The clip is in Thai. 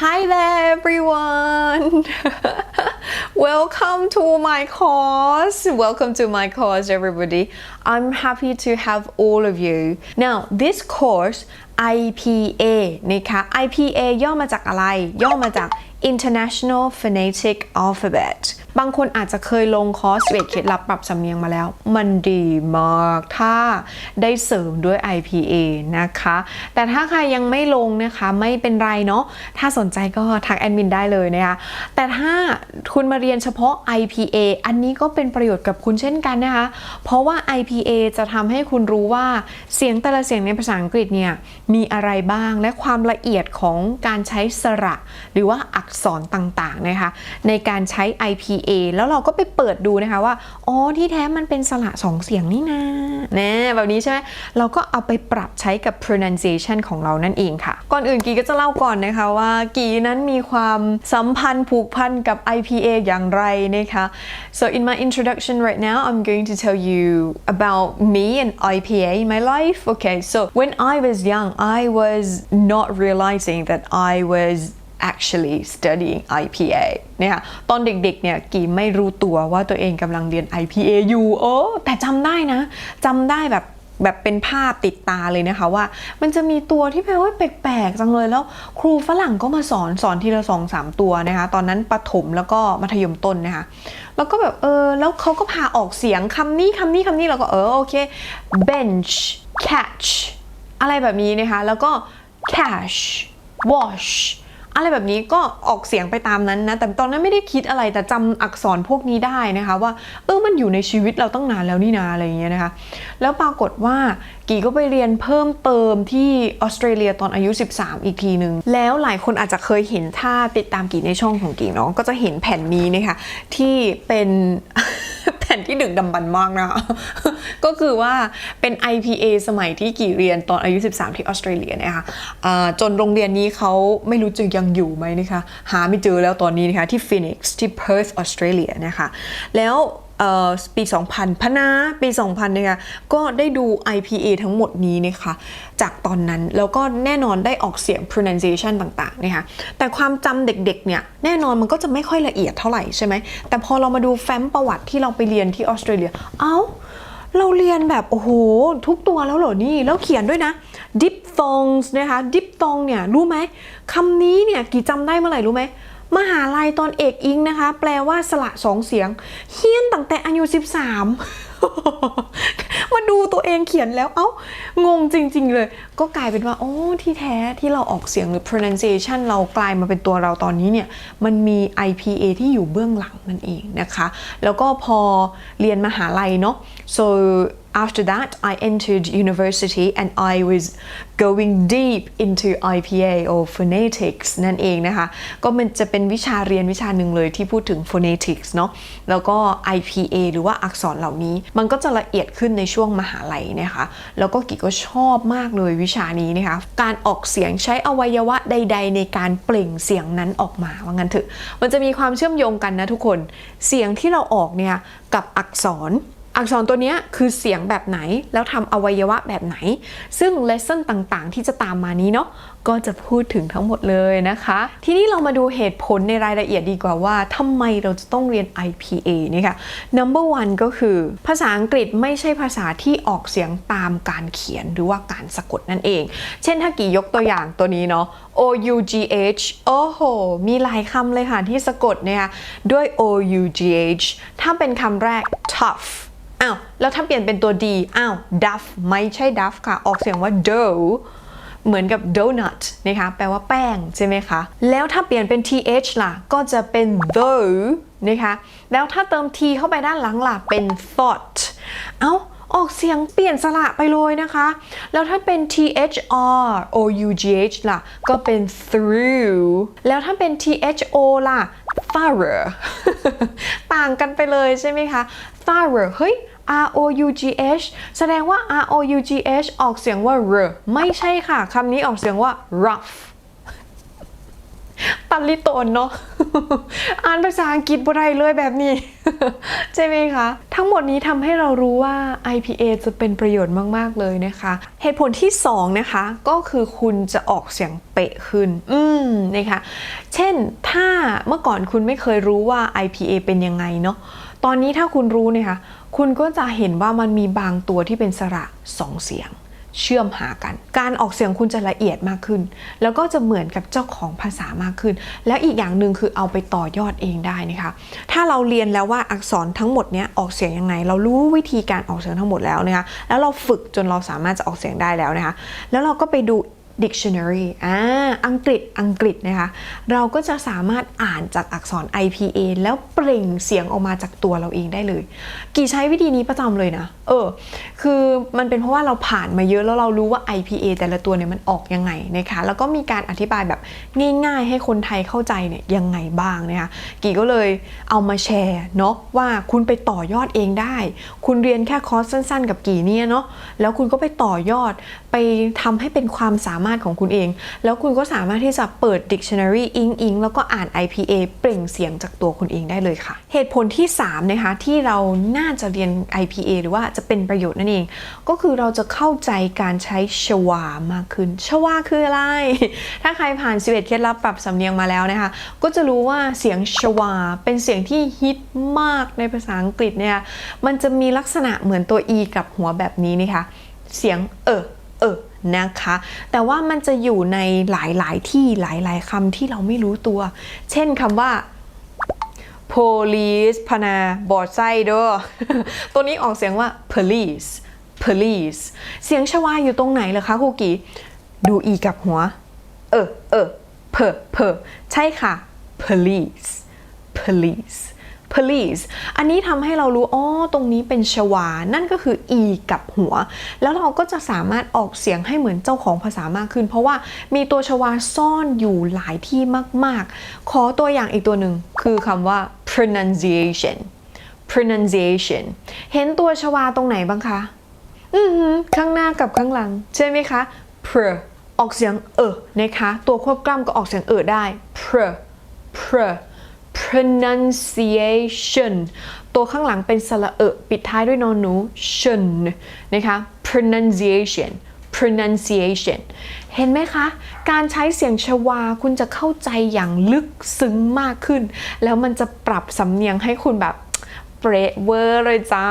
Hi there everyone. Welcome to my course. Welcome to my course everybody. I'm happy to have all of you. Now this course IPA นะคะ IPA ย่อมาจากอะไร ย่อมาจาก International Phonetic Alphabet บางคนอาจจะเคยลงคอร์สเวทเคล็ดลับปรับสำเนียงมาแล้ว มันดีมาก ถ้าได้เสริมด้วย IPA นะคะ แต่ถ้าใครยังไม่ลงนะคะไม่เป็นไรเนาะ ถ้าสนใจก็ทักแอดมินได้เลยนะคะ แต่ถ้าคุณมาเรียนเฉพาะ IPA อันนี้ก็เป็นประโยชน์กับคุณเช่นกันนะคะ เพราะว่า IPA จะทำให้คุณรู้ว่าเสียงแต่ละเสียงในภาษาอังกฤษเนี่ยมีอะไรบ้างและความละเอียดของการใช้สระ หรือว่าอักษรต่างๆนะคะในการใช้ IPA แล้วเราก็ไปเปิดดูนะคะว่าอ๋อที่แท้มันเป็นสระสองเสียงนี่นะแน่แบบนี้ใช่ไหมเราก็เอาไปปรับใช้กับ pronunciation ของเรานั่นเองค่ะ ก่อนอื่นกีก็จะเล่าก่อนนะคะว่ากีนั้นมีความสัมพันธ์ผูกพันกับ IPA อย่างไรนะคะ so in my introduction right now I'm going to tell you about me and IPA in my life okay so when I was young I was not realizing that I was actually studying IPA เนี่ยตอนเด็กๆ เนี่ยกีไม่รู้ตัวว่าตัวเองกำลังเรียน IPA อยู่โอ้แต่จำได้นะจำได้แบบแบบเป็นภาพติดตาเลยนะคะว่า มันจะมีตัวที่แปลว่าแปลกๆจังเลยแล้ว ครูฝรั่งก็มาสอนสอนทีละสองสามตัวนะคะ ตอนนั้นประถมแล้วก็มัธยมต้นนะคะ แล้วก็แบบเออแล้วเขาก็พาออกเสียงคำนี้คำนี้คำนี้เราก็เออโอเค bench catch อะไรแบบนี้นะคะ แล้วก็ cash wash อะไรแบบนี้ก็ออกเสียงไปตามนั้นนะ แต่ตอนนั้นไม่ได้คิดอะไรแต่จำอักษรพวกนี้ได้นะคะ ว่าเออมันอยู่ในชีวิตเราตั้งนานแล้วนี่นาอะไรอย่างเงี้ยนะคะ แล้วปรากฏว่ากีก็ไปเรียนเพิ่มเติมที่ออสเตรเลียตอนอายุ 13 อีกทีหนึ่งแล้วหลายคนอาจจะเคยเห็นถ้าติดตามกีในช่องของกีเนาะก็จะเห็นแผ่นนี้นะคะที่เป็น แผ่นที่ดึกดำบรรมากนะคะก็คือว่าเป็น IPA สมัยที่กี่เรียนตอนอายุ 13 ที่ออสเตรเลียนะคะจนโรงเรียนนี้เขาไม่รู้จะยังอยู่ไหมนะคะ หาไม่เจอแล้วตอนนี้นะคะ ที่ Phoenix ที่ Perth ออสเตรเลียนะคะ แล้ว ปี 2000พนะปี 2000นะคะก็ได้ดู IPA ทั้งหมดนี้นะคะจากตอนนั้น แล้วก็แน่นอนได้ออกเสียง pronunciation ต่างๆนะคะแต่ความจำเด็กๆเนี่ยแน่นอนมันก็จะไม่ค่อยละเอียดเท่าไหร่ใช่ไหมแต่พอเรามาดูแฟ้มประวัติที่เราไปเรียนที่ออสเตรเลีย เอ้าเราเรียนแบบ โอ้โห ทุกตัวแล้วเหรอนี่ แล้วเขียนด้วยนะ diphthongs นะคะ diphthong เนี่ย รู้ไหมคำนี้เนี่ย กี่จำได้เมื่อไหร่รู้ไหม มหาลัยตอนเอกอิงนะคะ แปลว่าสละสองเสียงเฮี้ยนตั้งแต่อายุ 13 มาดูตัวเองเขียนแล้ว เอ้างงจริง ๆ เลย ก็กลายเป็นว่า โอ้ที่แท้ที่เราออกเสียงหรือ pronunciation เรากลายมาเป็นตัวเราตอนนี้เนี่ย มันมี IPA ที่อยู่เบื้องหลังนั่นเองนะคะ แล้วก็พอเรียนมหาลัยเนาะ so after that I entered university and I was going deep into IPA or phonetics นั่นเองนะคะ ก็มันจะเป็นวิชาเรียนวิชาหนึ่งเลยที่พูดถึง phonetics เนาะ แล้วก็ IPA หรือว่าอักษรเหล่านี้ มันก็จะละเอียดขึ้นในช่วงมหาลัยนะคะ แล้วก็กิก็ชอบมากเลยวิชานี้นะคะ การออกเสียงใช้อวัยวะใด ๆ ในการเปล่งเสียงนั้นออกมาว่างั้นเถอะ มันจะมีความเชื่อมโยงกันนะทุกคน เสียงที่เราออกเนี่ยกับอักษร อักษรตัวนี้คือเสียงแบบไหนแล้วทำอวัยวะแบบไหน ซึ่งเลสเซ่นต่างๆ ที่จะตามมานี้เนาะก็จะพูดถึงทั้งหมดเลยนะคะ ทีนี้เรามาดูเหตุผลในรายละเอียดดีกว่าว่าทำไมเราจะต้องเรียน IPA นี่ค่ะ number one ก็คือ ภาษาอังกฤษไม่ใช่ภาษาที่ออกเสียงตามการเขียนหรือว่าการสะกดนั่นเอง เช่นถ้ากี่ยกตัวอย่างตัวนี้เนาะ O U G H โอ้โห มีหลายคำเลยค่ะที่สะกดเนี่ยด้วย O U G H ถ้าเป็นคำแรก tough อ้าวแล้วถ้าเปลี่ยนเป็นตัว D อ้าว duff ไม่ใช่ duff ค่ะ ออกเสียงว่า dough เหมือนกับ donut นะคะ แปลว่าแป้งใช่ไหมคะ แล้วถ้าเปลี่ยนเป็น th ล่ะ ก็จะเป็น though นะคะ แล้วถ้าเติม t เข้าไปด้านหลังล่ะ เป็น thought เอ้าออกเสียงเปลี่ยนสระไปเลยนะคะ แล้วถ้าเป็น thr o u g h ล่ะ ก็เป็น through แล้วถ้าเป็น tho ล่ะ f a r e r ต่างกันไปเลยใช่ไหมคะ f a r e r เฮ้ย R O U G H แสดงว่า R O U G H ออกเสียงว่า r ไม่ใช่ค่ะ คำนี้ออกเสียงว่า rough ตัดลิโตนเนาะอ่านภาษาอังกฤษบ่ได้เลยแบบนี้ ใช่ไหมคะ ทั้งหมดนี้ทำให้เรารู้ว่า IPA จะเป็นประโยชน์มาก ๆ เลยนะคะ เหตุผลที่ 2 นะคะ ก็คือคุณจะออกเสียงเป๊ะขึ้น อืมนะคะ เช่นถ้าเมื่อก่อนคุณไม่เคยรู้ว่า IPA เป็นยังไงเนาะตอนนี้ถ้าคุณรู้เนี่ยค่ะคุณก็จะเห็นว่ามันมีบางตัวที่เป็นสระสองเสียง เชื่อมหากัน การออกเสียงคุณจะละเอียดมากขึ้น แล้วก็จะเหมือนกับเจ้าของภาษามากขึ้น แล้วอีกอย่างหนึ่งคือเอาไปต่อยอดเองได้นะคะ ถ้าเราเรียนแล้วว่าอักษรทั้งหมดเนี้ยออกเสียงยังไง เรารู้วิธีการออกเสียงทั้งหมดแล้วนะคะ แล้วเราฝึกจนเราสามารถจะออกเสียงได้แล้วนะคะ แล้วเราก็ไปดู dictionary อ่า อังกฤษ อังกฤษนะคะ เราก็จะสามารถอ่านจากอักษร IPA แล้วเปล่งเสียงออกมาจากตัวเราเองได้เลย กี่ใช้วิธีนี้ประจำเลยนะ เออ คือมันเป็นเพราะว่าเราผ่านมาเยอะแล้วเรารู้ว่า IPA แต่ละตัวเนี่ยมันออกยังไงนะคะแล้วก็มีการอธิบายแบบง่าย ๆ ให้คนไทยเข้าใจเนี่ยยังไงบ้างนะคะกี่ก็เลยเอามาแชร์เนาะว่าคุณไปต่อยอดเองได้ คุณเรียนแค่คอร์สสั้น ๆ กับกี่เนี่ยเนาะแล้วคุณก็ไปต่อยอดไปทำให้เป็นความสามารถของคุณเอง แล้วคุณก็สามารถที่จะเปิด dictionary อิงอิงแล้วก็อ่าน IPA เปล่งเสียงจากตัวคุณเองได้เลยค่ะ เหตุผลที่3นะคะที่เราน่าจะเรียน IPA หรือว่าจะเป็นประโยชน์นั่นเอง ก็คือเราจะเข้าใจการใช้ชวามากขึ้น ชวาคืออะไร ถ้าใครผ่าน 11 เคล็ดลับปรับสำเนียงมาแล้วนะคะ ก็จะรู้ว่าเสียงชวาเป็นเสียงที่ฮิตมากในภาษาอังกฤษเนี่ย มันจะมีลักษณะเหมือนตัว e กับหัวแบบนี้นะคะ เสียงเออเออนะคะ แต่ว่ามันจะอยู่ในหลายๆที่หลายๆคำที่เราไม่รู้ตัว เช่นคำว่า police พนาบอดไส้เด้อตัวนี้ออกเสียงว่า police police เสียงชวาอยู่ตรงไหนเหรอคะครูกีดูอีกับหัว เออเออเพอเพอใช่ค่ะ police police police อันนี้ทำให้เรารู้อ๋อตรงนี้เป็นชวา นั่นก็คือ e กับหัว แล้วเราก็จะสามารถออกเสียงให้เหมือนเจ้าของภาษามากขึ้น เพราะว่ามีตัวชวาซ่อนอยู่หลายที่มาก ๆ ขอตัวอย่างอีกตัวหนึ่งคือคำว่า pronunciation pronunciation เห็นตัวชวาตรงไหนบ้างคะ อือข้างหน้ากับข้างหลัง ใช่ไหมคะ pr ออกเสียงเออนะคะ ตัวควบกล้ำก็ออกเสียงเออได้ pr pr pronunciation ตัวข้างหลังเป็นสระเอะปิดท้ายด้วยนอนหนู shun นะคะ pronunciation pronunciation เห็นไหมคะ การใช้เสียงชวาคุณจะเข้าใจอย่างลึกซึ้งมากขึ้น แล้วมันจะปรับสำเนียงให้คุณแบบเปรเวอร์เลยจ้า